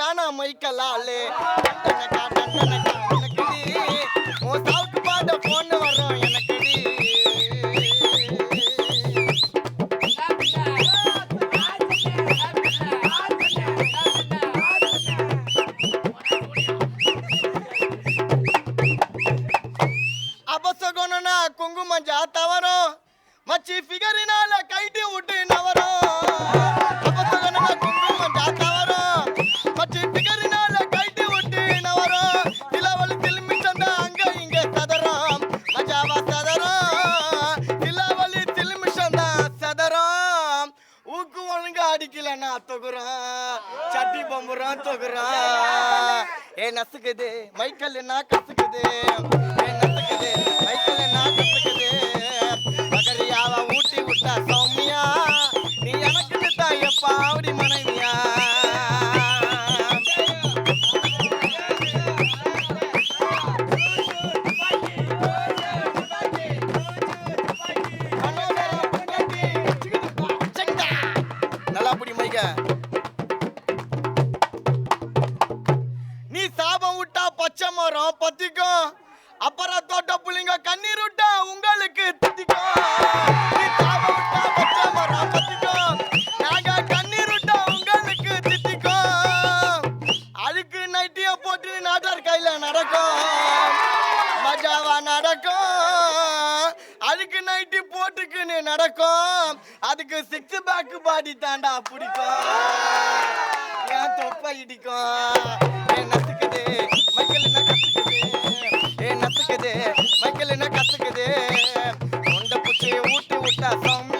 காணா மைக்கலாலு. டண்டனக்கா டண்டனக்கா உனக்கு உன் சாவுக்கு பாட போன வரோம் எனக்கு அபசகுணனா குங்குமஞ்சா தவறும். மச்சி ஃபிகரினால கைட்டு விட்டு நவரும் தொகுறான் சட்டி பம்புறான் தொகுறான் ஏ நசுக்குது. மைக்கல் என்ன கசுக்குது? ஏ நசுக்குது. மைக்கல் என்ன கசுக்குது? மகரியாவ ஊட்டி விட்டா சோம நீ சாபம் விட்டா பச்சை மரம் பத்திக்கும். அப்புறம் தோட்ட புள்ளிங்க கண்ணீர் விட்டா உங்களுக்கு தித்திக்கும். நீ சாபம் விட்டா பச்சை மரம் பத்திக்கும். நாங்க கண்ணீர் விட்டா உங்களுக்கு தித்திக்கும். அதுக்கு நைட்டிய போட்டு நாட்டார் கையில நடக்கும். மஜாவா நடக்கும். அதுக்கு நைட்டி போட்டுக்குன்னு நடக்கும். அதுக்கு சிக்ஸ் பேக் பாடி தாண்டா பிடிக்கும். என் தொப்பை இடிக்கும்? என்ன கசுக்குது மைக்கல் என்ன கசுக்குது ஏ நசுக்குது மைக்கல் என்ன கசுக்குது உண்டை பிடிச்சி ஊட்டி விட்டா சௌமியா